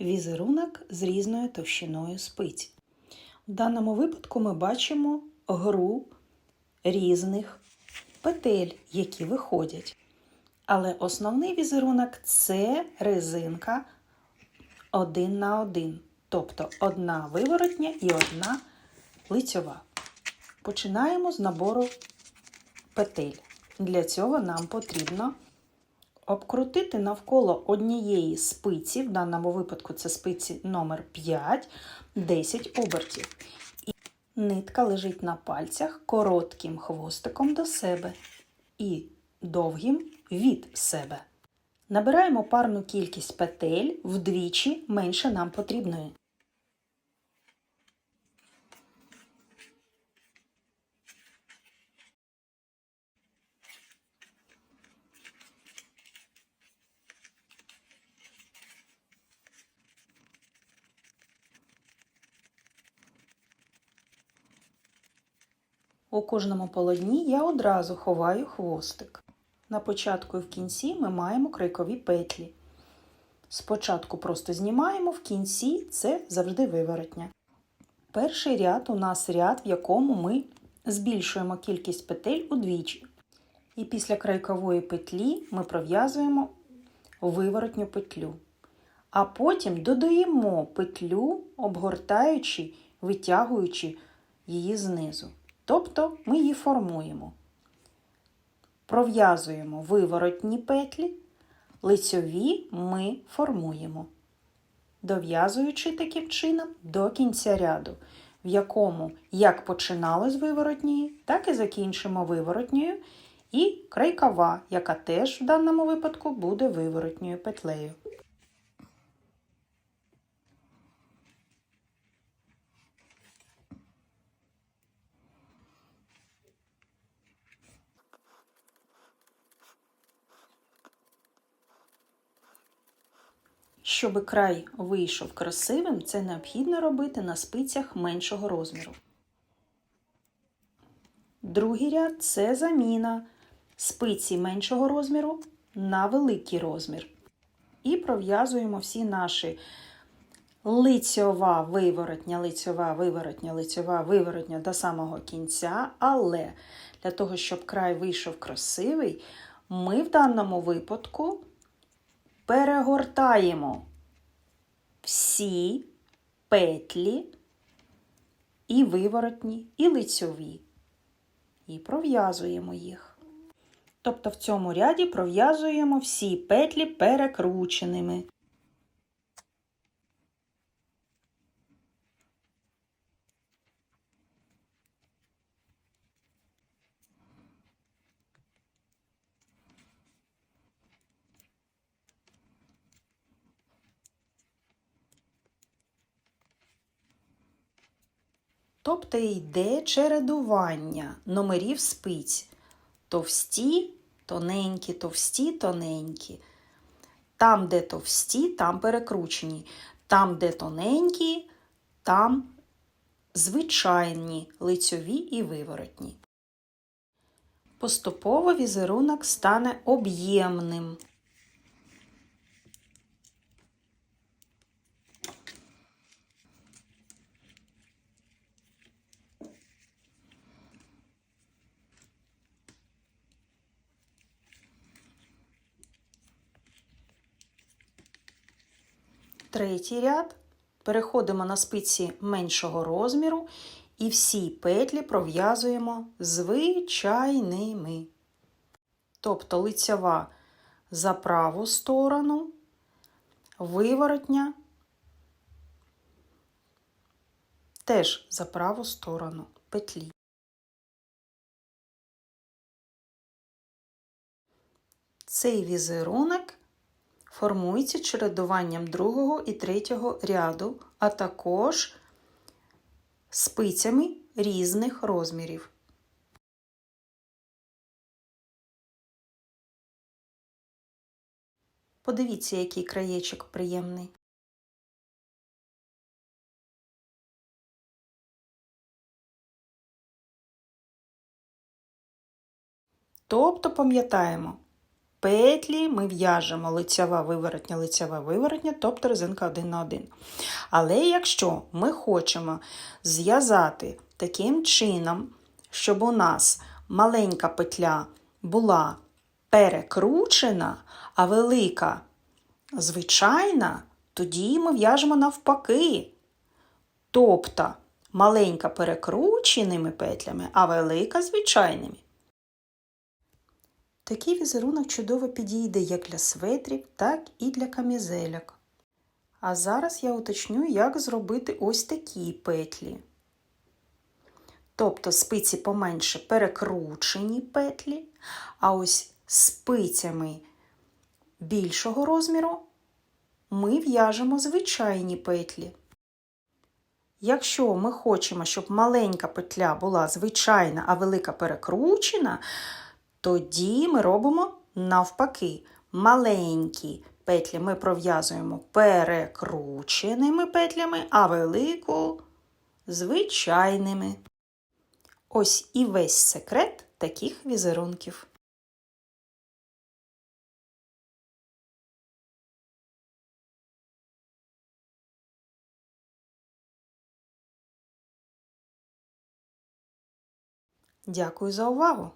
візерунок з різною товщиною спиць. В даному випадку ми бачимо гру різних петель, які виходять. Але основний візерунок це резинка один на один. Тобто одна виворотня і одна лицьова. Починаємо з набору петель. Для цього нам потрібно обкрутити навколо однієї спиці, в даному випадку це спиці номер 5, 10 обертів. І нитка лежить на пальцях коротким хвостиком до себе і довгим від себе. Набираємо парну кількість петель вдвічі менше нам потрібної. У кожному полотні я одразу ховаю хвостик. На початку і в кінці ми маємо крайкові петлі. Спочатку просто знімаємо, в кінці це завжди виворотня. Перший ряд у нас ряд, в якому ми збільшуємо кількість петель удвічі. І після крайкової петлі ми пров'язуємо виворотню петлю. А потім додаємо петлю, обгортаючи, витягуючи її знизу. Тобто ми її формуємо. Пров'язуємо виворотні петлі, лицьові ми формуємо, дов'язуючи таким чином до кінця ряду, в якому як починали з виворотньої, так і закінчимо виворотньою, і крайкова, яка теж в даному випадку буде виворотньою петлею. Щоб край вийшов красивим, це необхідно робити на спицях меншого розміру. Другий ряд це заміна спиці меншого розміру на великий розмір. І пров'язуємо всі наші лицьова виворотня, лицьова виворотня, лицьова виворотня до самого кінця. Але для того, щоб край вийшов красивий, ми в даному випадку перегортаємо всі петлі і виворотні, і лицьові, і пров'язуємо їх. Тобто в цьому ряді пров'язуємо всі петлі перекрученими. Тобто йде чередування номерів спиць. Товсті, тоненькі, товсті, тоненькі. Там, де товсті, там перекручені. Там, де тоненькі, там звичайні лицьові і виворотні. Поступово візерунок стане об'ємним. Третій ряд. Переходимо на спиці меншого розміру і всі петлі пров'язуємо звичайними. Тобто лицьова за праву сторону, виворотня теж за праву сторону петлі. Цей візерунок формується чередуванням другого і третього ряду, а також спицями різних розмірів. Подивіться, який краєчок приємний. Тобто пам'ятаємо, петлі ми в'яжемо лицьова виворотня, лицьова виворотня, тобто резинка один на один. Але якщо ми хочемо зв'язати таким чином, щоб у нас маленька петля була перекручена, а велика звичайна, тоді ми в'яжемо навпаки. Тобто маленька перекрученими петлями, а велика звичайними. Такий візерунок чудово підійде як для светрів, так і для камізельок. А зараз я уточню, як зробити ось такі петлі. Тобто спиці поменше перекручені петлі, а ось спицями більшого розміру ми в'яжемо звичайні петлі. Якщо ми хочемо, щоб маленька петля була звичайна, а велика перекручена, тоді ми робимо навпаки. Маленькі петлі ми пров'язуємо перекрученими петлями, а велику звичайними. Ось і весь секрет таких візерунків. Дякую за увагу!